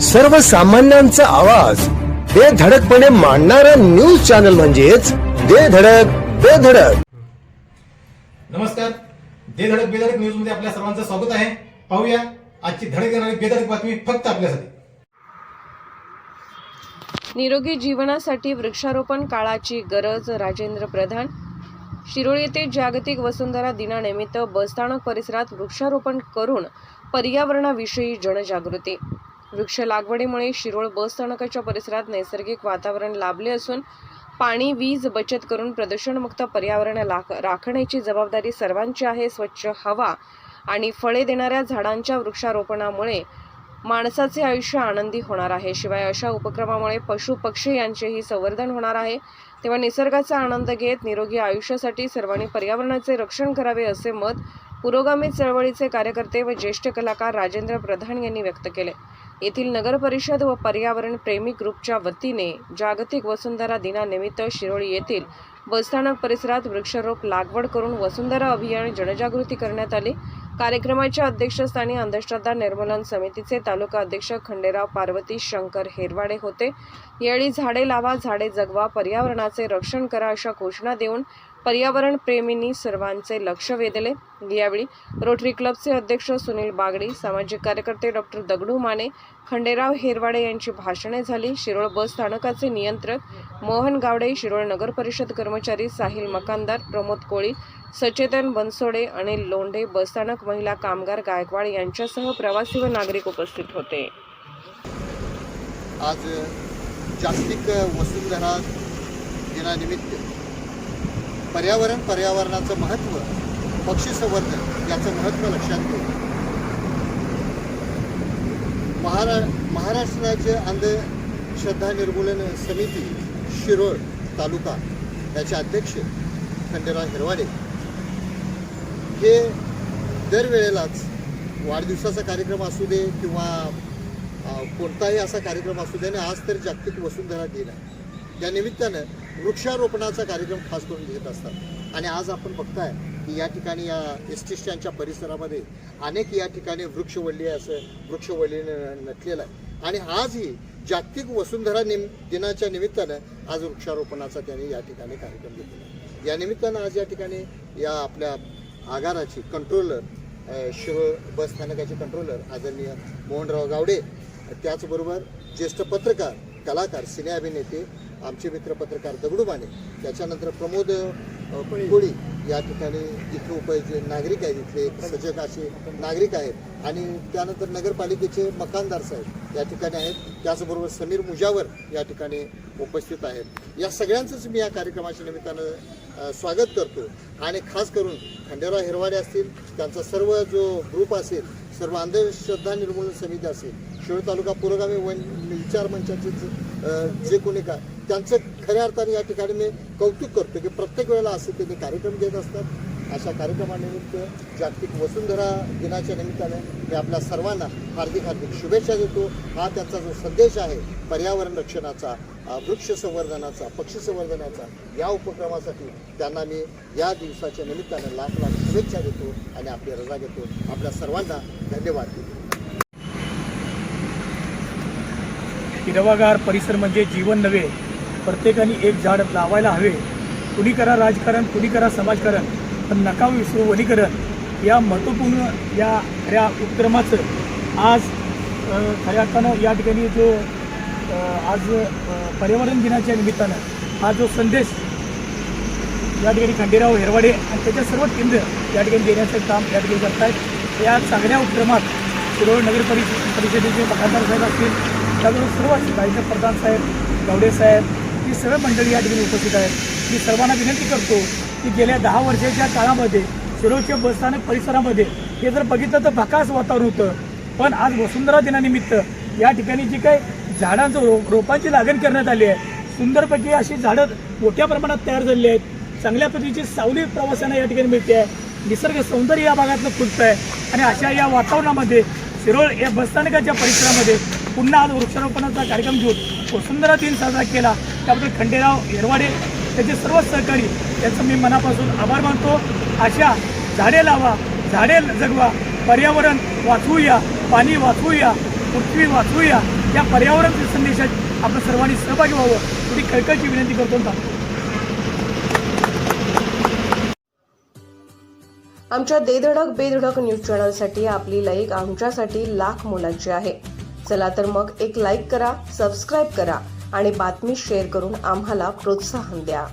सर्वसामान्यांचा आवाज. बेधडकपणे मांडणारा न्यूज चॅनल म्हणजेच बेधडक बेधडक नमस्कार. दे धडक बेधडक न्यूजमध्ये आपल्या सर्वांचं स्वागत आहे. पाहूया आजची धडक येणारी बेधडक बातमी फक्त आपल्यासाठी. निरोगी जीवनासाठी वृक्षारोपण काळाची गरज राजेंद्र प्रधान. शिरोळ येथे जागतिक वसुंधरा दिनानिमित्त बसस्थानक परिसरात वृक्षारोपण करून पर्यावरणाविषयी जनजागृती. वृक्ष लागवडीमुळे शिरोळ बसस्थानकाच्या परिसरात नैसर्गिक वातावरण लाभले असून पाणी वीज बचत करून प्रदूषणमुक्त पर्यावरण लाख- राखण्याची जबाबदारी सर्वांची आहे. स्वच्छ हवा आणि फळे देणाऱ्या झाडांच्या वृक्षारोपणामुळे माणसाचे आयुष्य आनंदी होणार आहे. शिवाय अशा उपक्रमामुळे पशु पक्षी यांचेही संवर्धन होणार आहे. तेव्हा निसर्गाचा आनंद घेत निरोगी आयुष्यासाठी सर्वांनी पर्यावरणाचे रक्षण करावे असे मत पुरोगामी चळवळीचे कार्यकर्ते व ज्येष्ठ कलाकार राजेंद्र प्रधान यांनी व्यक्त केले. येथील नगरपरिषद व पर्यावरण प्रेमी ग्रुपच्या वतीने जागतिक वसुंधरा दिनानिमित्त शिरोळी येथील बसस्थानक परिसरात वृक्षारोप लागवड करून वसुंधरा अभियान जनजागृती करण्यात आली. कार्यक्रमाच्या अध्यक्षस्थानी अंधश्रद्धा निर्मूलन समितीचे तालुका अध्यक्ष खंडेराव पार्वती शंकर हेरवाडे होते. यावेळी झाडे लावा झाडे जगवा पर्यावरणाचे रक्षण करा अशा घोषणा देऊन पर्यावरण प्रेमींनी सर्वांचे लक्ष वेधले. यावेळी रोटरी क्लबचे अध्यक्ष सुनील बागडी सामाजिक कार्यकर्ते डॉक्टर दगडू माने खंडेराव हेरवाडे यांची भाषणे झाली. शिरोळ बस स्थानकाचे नियंत्रक मोहन गावडे शिरोळ नगर परिषद कर्मचारी साहिल मकानदार प्रमोद कोळी सचेतन बनसोडे अनिल लोंढे बसस्थानक महिला कामगार गायकवाड यांच्यासह प्रवासी व नागरिक उपस्थित होते. आज जागतिक वसुंधरा दिनानिमित्त पर्यावरण पर्यावरणाचं महत्त्व पक्षी संवर्धन याचं महत्त्व लक्षात घेऊ महारा महाराष्ट्र राज्य अंधश्रद्धा निर्मूलन समिती शिरोळ तालुका याचे अध्यक्ष खंडेराव हिरवाडे. हे दरवेळेलाच वाढदिवसाचा कार्यक्रम असू दे किंवा कोणताही असा कार्यक्रम असू दे आणि आज तर जागतिक वसुंधरा दिन आहे. त्या निमित्तानं वृक्षारोपणाचा कार्यक्रम खास करून घेत असतात. आणि आज आपण बघताय की या ठिकाणी या एस टी स्टँडच्या परिसरामध्ये अनेक या ठिकाणी वृक्षवल्ली असं वृक्षवल्लीनं नटलेलं आहे. आणि आजही जागतिक वसुंधरा निम दिनाच्या निमित्तानं आज वृक्षारोपणाचा त्यांनी या ठिकाणी कार्यक्रम घेतलेला आहे. या निमित्तानं आज या ठिकाणी या आपल्या आगाराची कंट्रोलर शिरोळ बस स्थानकाचे कंट्रोलर आदरणीय मोहनराव गावडे त्याचबरोबर ज्येष्ठ पत्रकार कलाकार सिने अभिनेते आमचे मित्र पत्रकार दगडू माने त्याच्यानंतर प्रमोद कोळी. या ठिकाणी इथले उपयोजी नागरिक आहेत इथले सजग असे नागरिक आहेत. आणि त्यानंतर नगरपालिकेचे मकानदार साहेब या ठिकाणी आहेत. त्याचबरोबर समीर मुजावर या ठिकाणी उपस्थित आहेत. या सगळ्यांचंच मी या कार्यक्रमाच्या निमित्तानं स्वागत करतो. आणि खास करून खंडेराव हिरवाडे असतील त्यांचा सर्व जो ग्रुप असेल सर्व अंधश्रद्धा निर्मूलन समिती असेल शिरोळ तालुका पुरोगामी वन विचार मंचाचे जे- जे कोणी काय त्यांचं खऱ्या अर्थाने या ठिकाणी मी कौतुक करतो की प्रत्येक वेळेला असे त्यांनी कार्यक्रम घेत असतात. अशा कार्यक्रमानिमित्त जागतिक वसुंधरा दिनाच्या निमित्ताने मी आपल्या सर्वांना हार्दिक हार्दिक शुभेच्छा देतो. हा त्यांचा जो संदेश आहे पर्यावरण रक्षणाचा वृक्ष संवर्धनाचा पक्षी संवर्धनाचा या उपक्रमासाठी त्यांना मी या दिवसाच्या निमित्तानं लाख लाख शुभेच्छा देतो आणि आपली रजा घेतो. आपल्या सर्वांना धन्यवाद देतो. हिरवागार परिसर म्हणजे जीवन नव्हे. प्रत्येकाने एक झाड लावायला हवे. कुणी करा राजकारण कुणी करा समाजकारण. पण नका वनीकरण या महत्त्वपूर्ण या खऱ्या उपक्रमाचं आज खऱ्या अर्थानं या ठिकाणी जो आज पर्यावरण दिनाच्या निमित्तानं हा जो संदेश या ठिकाणी खंडेराव हेरवाडे आणि त्याच्या सर्व केंद्र या ठिकाणी देण्याचं काम या ठिकाणी करत आहेत या चांगल्या उपक्रमात शिरोळ नगर परिषद परिषदेचे मखानदार साहेब असतील त्याबरोबर सर्व गायकर प्रधान साहेब गावडे साहेब ही सर्व मंडळी या ठिकाणी उपस्थित आहेत. मी सर्वांना विनंती करतो की गेल्या दहा वर्षाच्या काळामध्ये शिरोळच्या बसस्थानक परिसरामध्ये हे जर बघितलं तर भकास वातावरण होतं. पण आज वसुंधरा दिनानिमित्त या ठिकाणी जी काही झाडांचं रो रोपांची लागण करण्यात आली आहे. सुंदरपैकी अशी झाडं मोठ्या प्रमाणात तयार झालेली आहेत. चांगल्या पद्धतीची सावली प्रवाशांना या ठिकाणी मिळते आहे. निसर्ग सौंदर्य या भागातलं फुलतं आहे. आणि अशा या वातावरणामध्ये शिरोळ या बसस्थानकाच्या परिसरामध्ये पुन्हा आज वृक्षारोपणाचा कार्यक्रम घेऊन वसुंधरा दिन साजरा केला. त्याबद्दल खंडेराव येरवाडे त्याचे सर्व सहकारी याचं मी मनापासून आभार मानतो. अशा झाडे लावा झाडे जगवा पर्यावरण वाचवूया पाणी वाचवूया पृथ्वी वाचवूया. या पर्यावरण संदेशात आपण सर्वांनी सहभागी व्हावं. तुम्ही कळकळची विनंती करतो. आमच्या देधडक बेधडक न्यूज चॅनलसाठी आपली लाईक आमच्यासाठी लाख मोलाची आहे. चला तर मग एक लाईक करा सबस्क्राईब करा आणि बातमी शेअर करून आम्हाला प्रोत्साहन द्या.